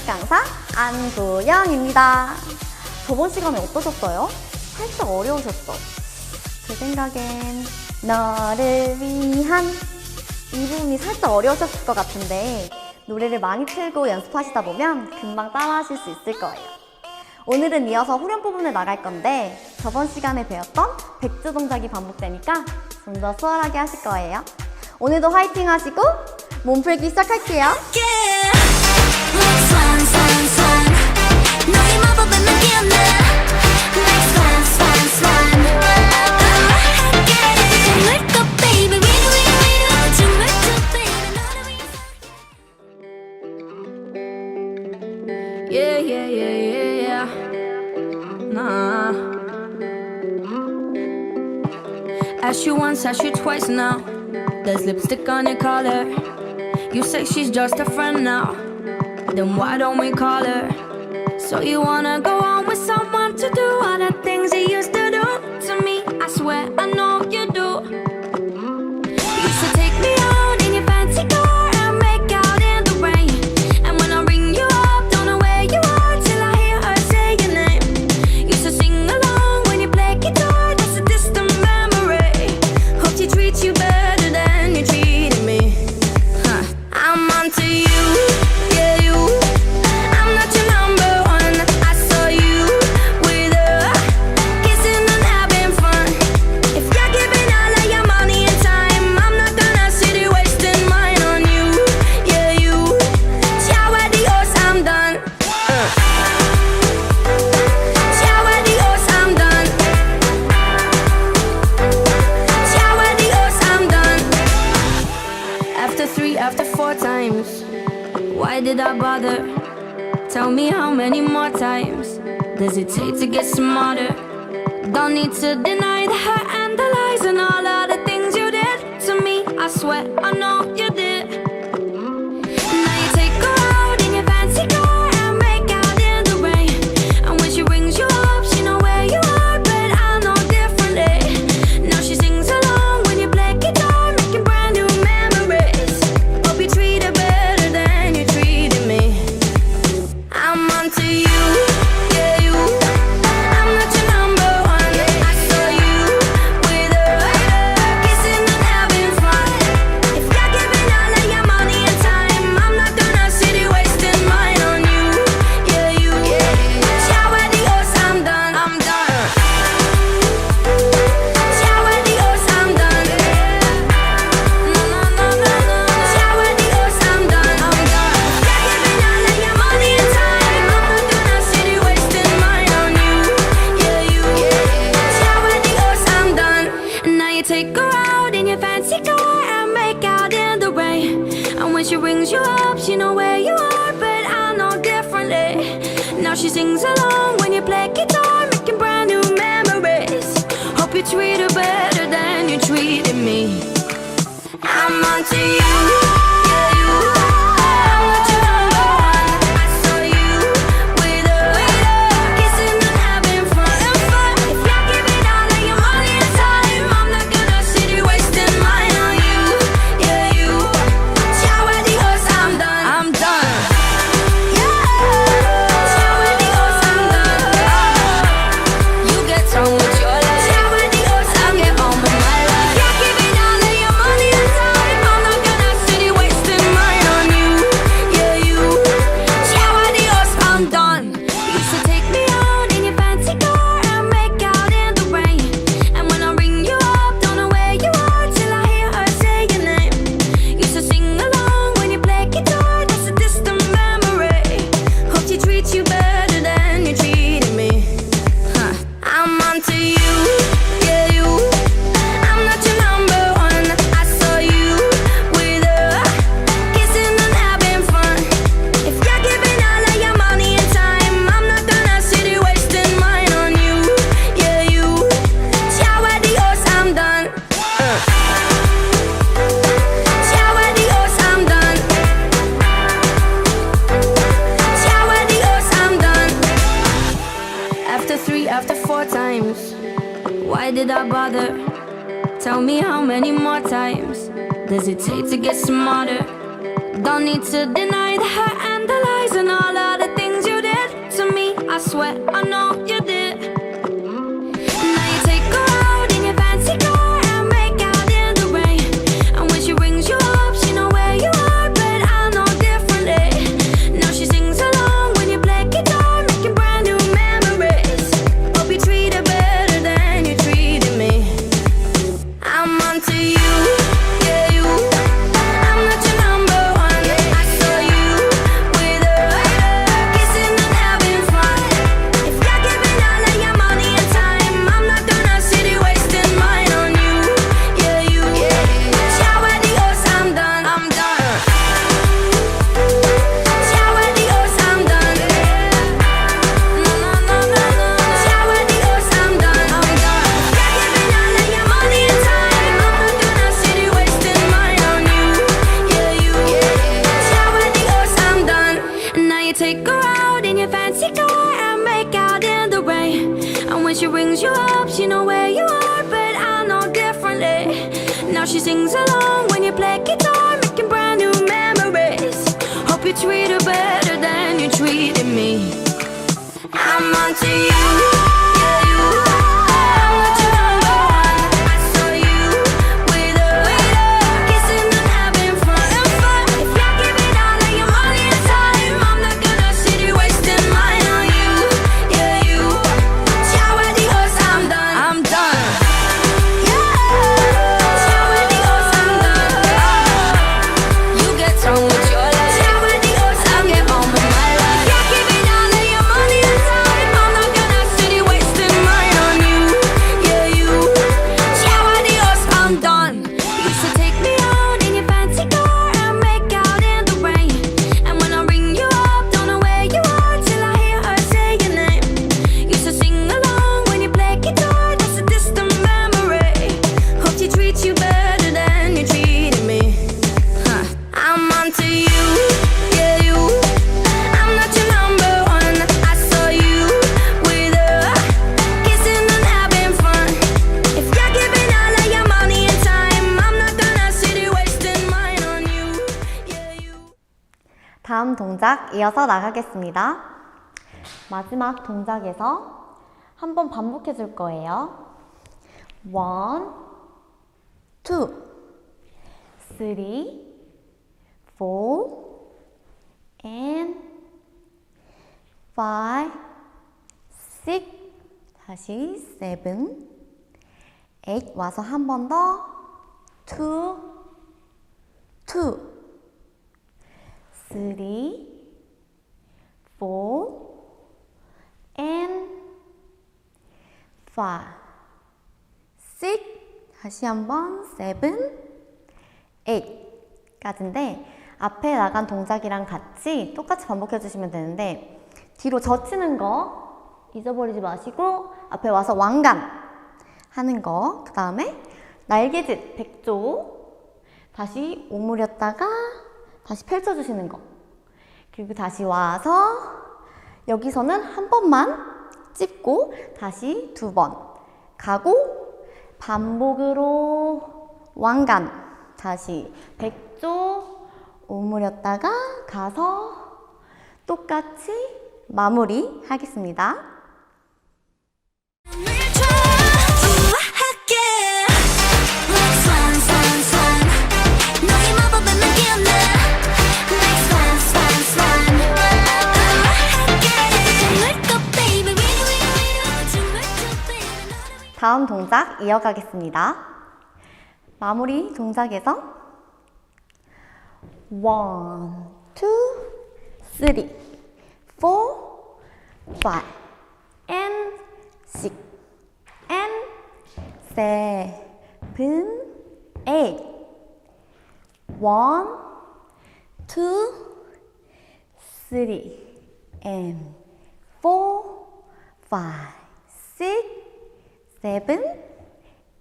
밸런스 강사 안구영입니다. 저번 시간에 어떠셨어요? 살짝 어려우셨죠? 제 생각엔 너를 위한 이 부분이 살짝 어려우셨을 것 같은데 노래를 많이 틀고 연습하시다 보면 금방 따라하실 수 있을 거예요. 오늘은 이어서 후렴 부분을 나갈 건데 저번 시간에 배웠던 백주 동작이 반복되니까 좀 더 수월하게 하실 거예요. 오늘도 화이팅 하시고 몸 풀기 시작할게요. Yeah, Yeah, yeah, yeah, yeah, yeah. Nah. Asked you once, asked you twice now. There's lipstick on your collar. You say she's just a friend now. Then why don't we call her? So you wanna go on with someone to do all that hesitate to get smarter. Don't need to deny the hurt. brings you up. She know where you are, but I know differently. Now she sings along when you play guitar, making brand new memories. Hope you treat her better than you treated me. I'm onto you. 동작 이어서 나가겠습니다. 마지막 동작에서 한번 반복해 줄 거예요. One, two, three, four, and five, six, 다시 seven, eight 와서 한 번 더, two, three, four, and six, 다시 한번 seven, eight까지인데 앞에 나간 동작이랑 같이 똑같이 반복해 주시면 되는데 뒤로 젖히는 거 잊어버리지 마시고 앞에 와서 왕관 하는 거, 그 다음에 날개짓, 백조, 다시 오므렸다가 다시 펼쳐주시는 거. 그리고 다시 와서 여기서는 한 번만 찝고 다시 두 번 가고 반복으로 왕관 다시 백조 오므렸다가 가서 똑같이 마무리 하겠습니다. 다음 동작 이어가겠습니다. 마무리 동작에서 one, two, three, four, five, and six, and seven, eight. One, two, three, and four, five, six, seven,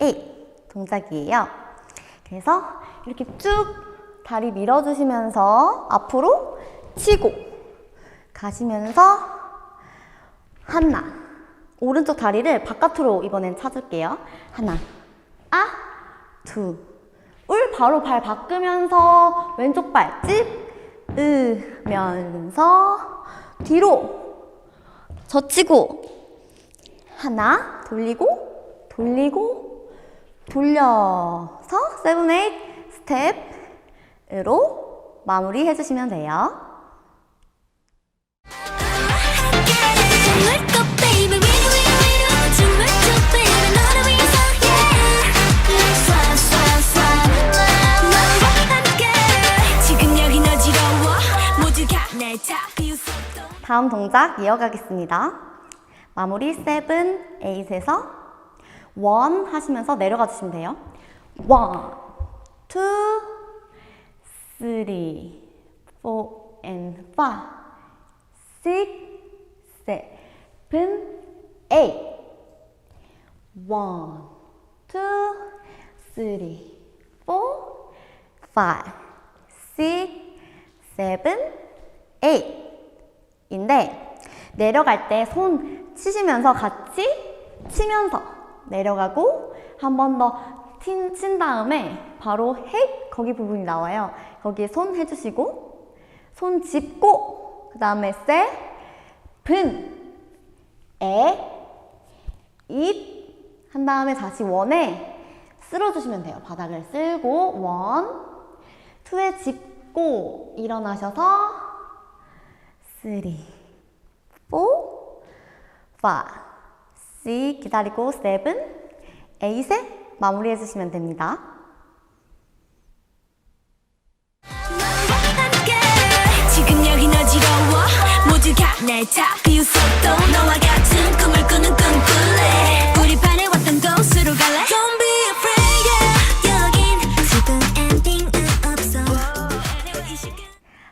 eight 동작이에요. 그래서 이렇게 쭉 다리 밀어주시면서 앞으로 치고 가시면서 하나 오른쪽 다리를 바깥으로 이번엔 차줄게요. 하나 아, 둘, 울 바로 발 바꾸면서 왼쪽 발 찝 으면서 뒤로 젖히고 하나 돌리고 돌리고 돌려서 세븐 에잇 스텝으로 마무리 해주시면 돼요. 다음 동작 이어가겠습니다. 마무리 7, 8에서 1 하시면서 내려가 주시면 돼요. 1, 2, 3, 4, and 5, 6, 7, 8. 1, 2, 3, 4, 5, 6, 7, 8. 인데 내려갈 때 손 치시면서 같이 치면서 내려가고 한 번 더 친 다음에 바로 해 거기 부분이 나와요. 거기에 손 해주시고 손 짚고 그 다음에 세, 분, 에, 입, 한 다음에 다시 원에 쓸어주시면 돼요. 바닥을 쓸고 원, 투에 짚고 일어나셔서 쓰리, 포, 파, 시 기다리고 세븐, 에잇에 마무리해 주시면 됩니다.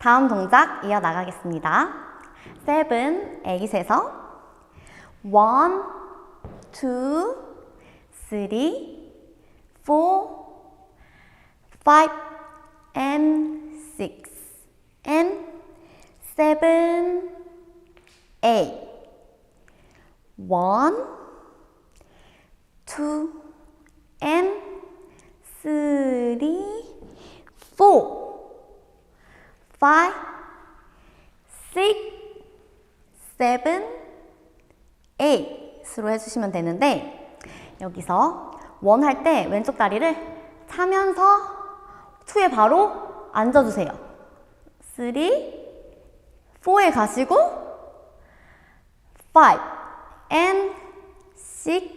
다음 동작 이어 나가겠습니다. 세븐, 에잇에서 One, two, three, four, five, and six, and seven, eight. One, two, and three, four, five, six, seven, eight으로 해주시면 되는데 여기서 원 할 때 왼쪽 다리를 차면서 투에 바로 앉아주세요. 쓰리, 포에 가시고 five, and six,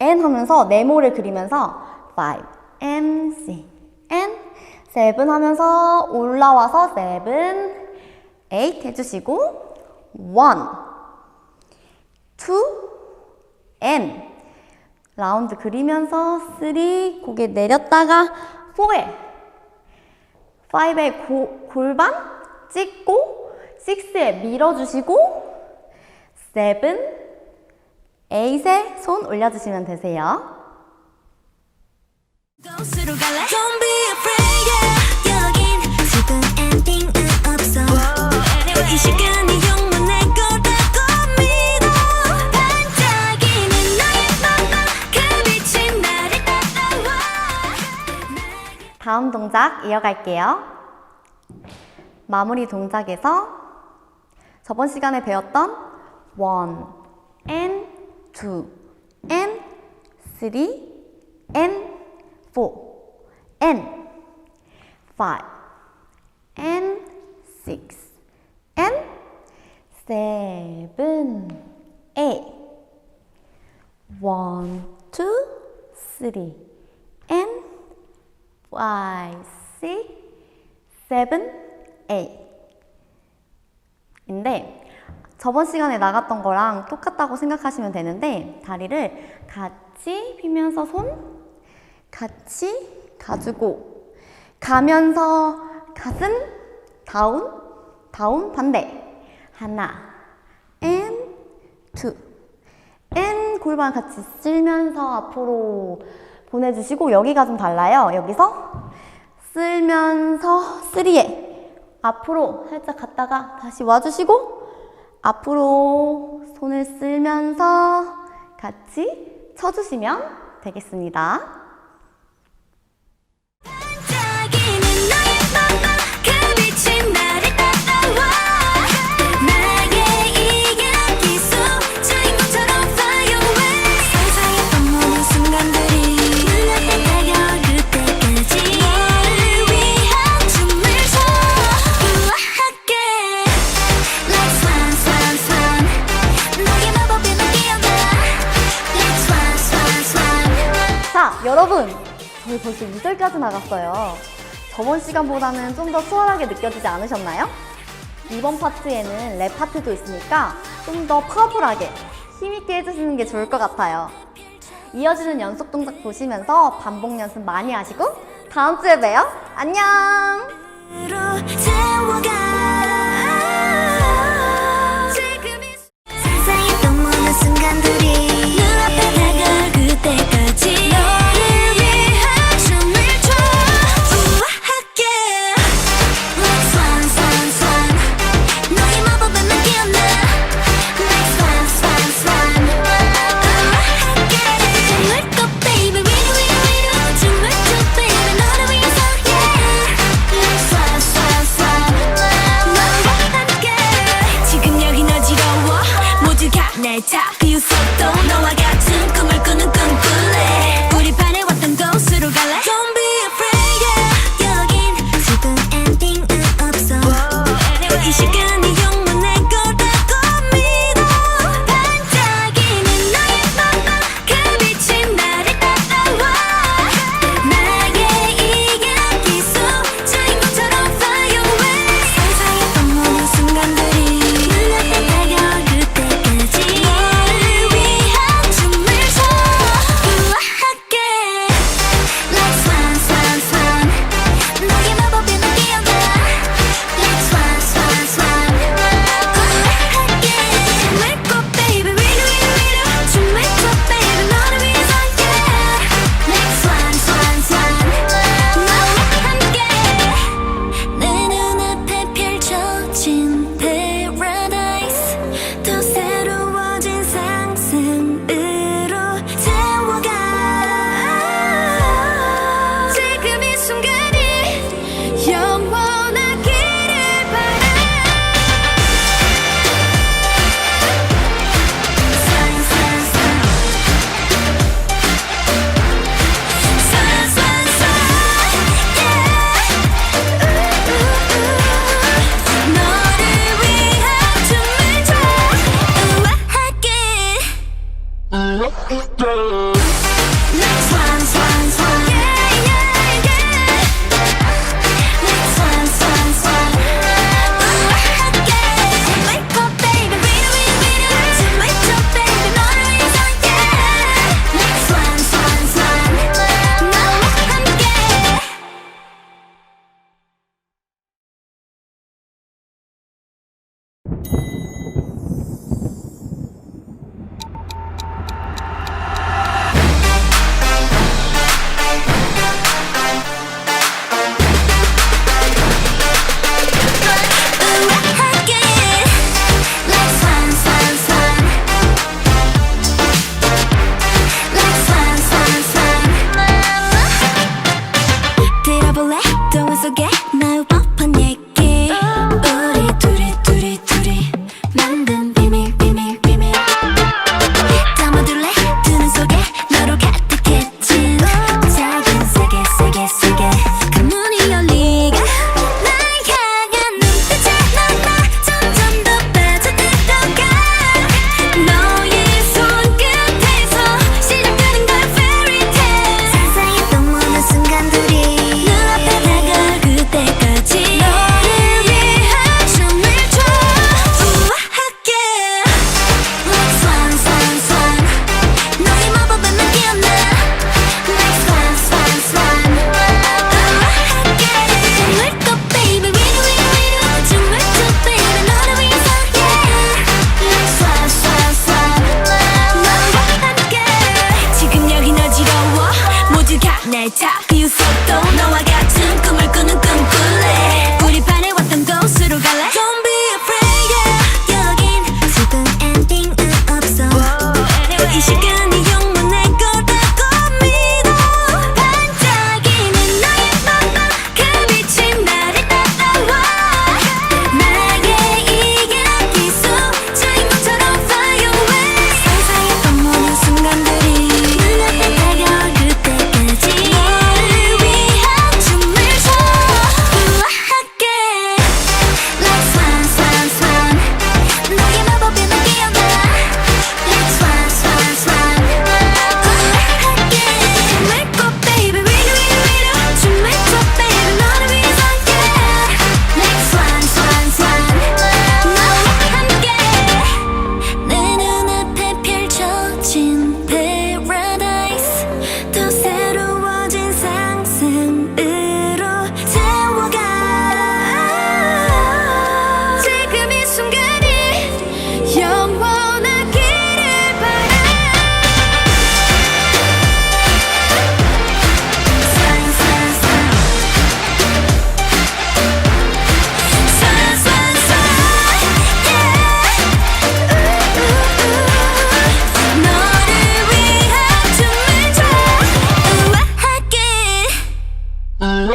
and 하면서 네모를 그리면서 five, and six, and seven 하면서 올라와서 seven, eight 해주시고 one, two, and 라운드 그리면서 쓰리 고개 내렸다가 포에. 파이브의 고- 골반 찍고 식스에 밀어주시고 세븐, 에잇에 손 올려주시면 되세요. 곳으로 다음 동작 이어갈게요. 마무리 동작에서 저번 시간에 배웠던 one and two and three and four and five and six and seven eight one two three and five, six, seven, eight. 인데 저번 시간에 나갔던 거랑 똑같다고 생각하시면 되는데 다리를 같이 피면서 손 같이 가지고 가면서 가슴 다운 다운 반대 하나 and two and 골반 같이 쓸면서 앞으로 보내주시고 여기가 좀 달라요. 여기서 쓸면서 쓰리에 앞으로 살짝 갔다가 다시 와주시고 앞으로 손을 쓸면서 같이 쳐주시면 되겠습니다. 여러분! 저희 벌써 2절까지 나갔어요. 저번 시간보다는 좀 더 수월하게 느껴지지 않으셨나요? 이번 파트에는 랩 파트도 있으니까 좀 더 파워풀하게 힘있게 해주시는 게 좋을 것 같아요. 이어지는 연속 동작 보시면서 반복 연습 많이 하시고 다음 주에 봬요. 안녕! hecha.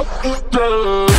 up with.